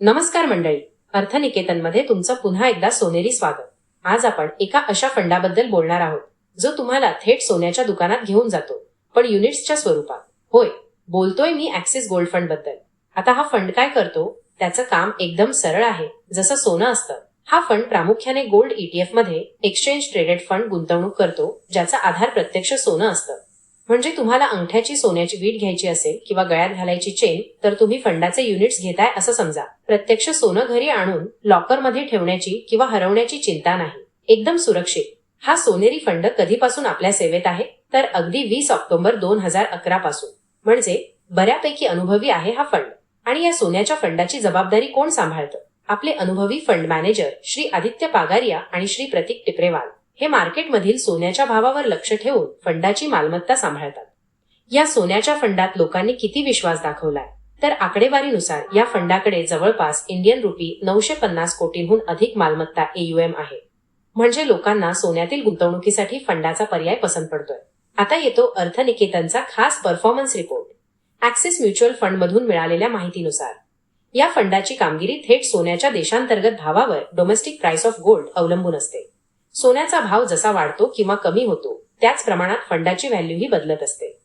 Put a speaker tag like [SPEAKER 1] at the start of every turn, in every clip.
[SPEAKER 1] नमस्कार मंडळी अर्थनिकेतनमध्ये तुमचं पुन्हा एकदा सोनेरी स्वागत. आज आपण एका अशा फंडाबद्दल बोलणार आहोत जो तुम्हाला थेट सोन्याच्या दुकानात घेऊन जातो पण युनिट्सच्या स्वरूपात. होय बोलतोय मी ऍक्सिस गोल्ड फंडबद्दल. आता हा फंड काय करतो? त्याचं काम एकदम सरळ आहे. जसं सोनं असतं हा फंड प्रामुख्याने गोल्ड ईटीएफमध्ये एक्सचेंज ट्रेडेड फंड गुंतवणूक करतो ज्याचा आधार प्रत्यक्ष सोनं असतं. म्हणजे तुम्हाला अंगठ्याची सोन्याची वीट घ्यायची असेल किंवा गळ्यात घालायची चेन तर तुम्ही फंडाचे युनिट्स घेताय असं समजा. प्रत्यक्ष सोनं घरी आणून लॉकरमध्ये ठेवण्याची किंवा हरवण्याची चिंता नाही. एकदम सुरक्षित. हा सोनेरी फंड कधीपासून आपल्या सेवेत आहे? तर अगदी वीस ऑक्टोबर दोन हजार अकरा पासून. म्हणजे बऱ्यापैकी अनुभवी आहे हा फंड. आणि या सोन्याच्या फंडाची जबाबदारी कोण सांभाळतं? आपले अनुभवी फंड मॅनेजर श्री आदित्य पागारिया आणि श्री प्रतीक टिपरेवाल. हे मार्केटमधील सोन्याच्या भावावर लक्ष ठेवून फंडाची मालमत्ता सांभाळतात. या सोन्याच्या फंडात लोकांनी किती विश्वास दाखवलाय? तर आकडेवारीनुसार या फंडाकडे जवळपास इंडियन रुपी नऊशे पन्नास कोटींहून अधिक मालमत्ता एयूएम आहे. म्हणजे लोकांना सोन्यातील गुंतवणुकीसाठी फंडाचा पर्याय पसंत पडतोय. आता येतो अर्थनिकेतनचा खास performance report. Axis mutual fund मधून मिळालेल्या माहितीनुसार या फंडाची कामगिरी थेट सोन्याच्या देशांतर्गत भावावर डोमेस्टिक प्राइस ऑफ गोल्ड अवलंबून असते. सोन्याचा भाव जसा वाढतो किंवा कमी होतो त्याच प्रमाणात फंडाची व्हॅल्यूही बदलत असते.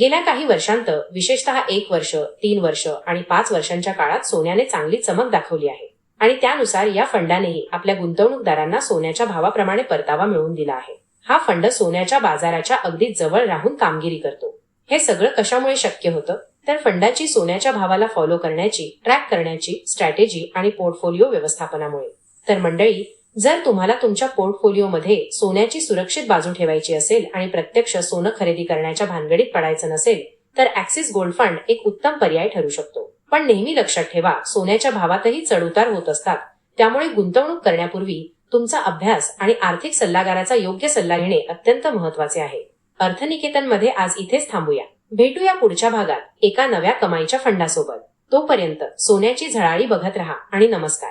[SPEAKER 1] गेल्या काही वर्षांत विशेषतः एक वर्ष तीन वर्ष आणि पाच वर्षांच्या काळात सोन्याने चांगली चमक दाखवली आहे. आणि त्यानुसार या फंडानेही आपल्या गुंतवणूकदारांना सोन्याच्या भावाप्रमाणे परतावा मिळवून दिला आहे. हा फंड सोन्याच्या बाजाराच्या अगदी जवळ राहून कामगिरी करतो. हे सगळं कशामुळे शक्य होतं? तर फंडाची सोन्याच्या भावाला फॉलो करण्याची ट्रॅक करण्याची स्ट्रॅटेजी आणि पोर्टफोलिओ व्यवस्थापनामुळे. तर मंडळी जर तुम्हाला तुमच्या पोर्टफोलिओमध्ये सोन्याची सुरक्षित बाजू ठेवायची असेल आणि प्रत्यक्ष सोनं खरेदी करण्याच्या भानगडीत पडायचं नसेल तर ऍक्सिस गोल्ड फंड एक उत्तम पर्याय ठरू शकतो. पण नेहमी लक्षात ठेवा सोन्याच्या भावातही चढउतार होत असतात. त्यामुळे गुंतवणूक करण्यापूर्वी तुमचा अभ्यास आणि आर्थिक सल्लागाराचा योग्य सल्ला घेणे अत्यंत महत्त्वाचे आहे. अर्थनिकेतनमध्ये आज इथेच थांबूया. भेटूया पुढच्या भागात एका नव्या कमाईच्या फंडासोबत. तोपर्यंत सोन्याची झळाळी बघत राहा आणि नमस्कार.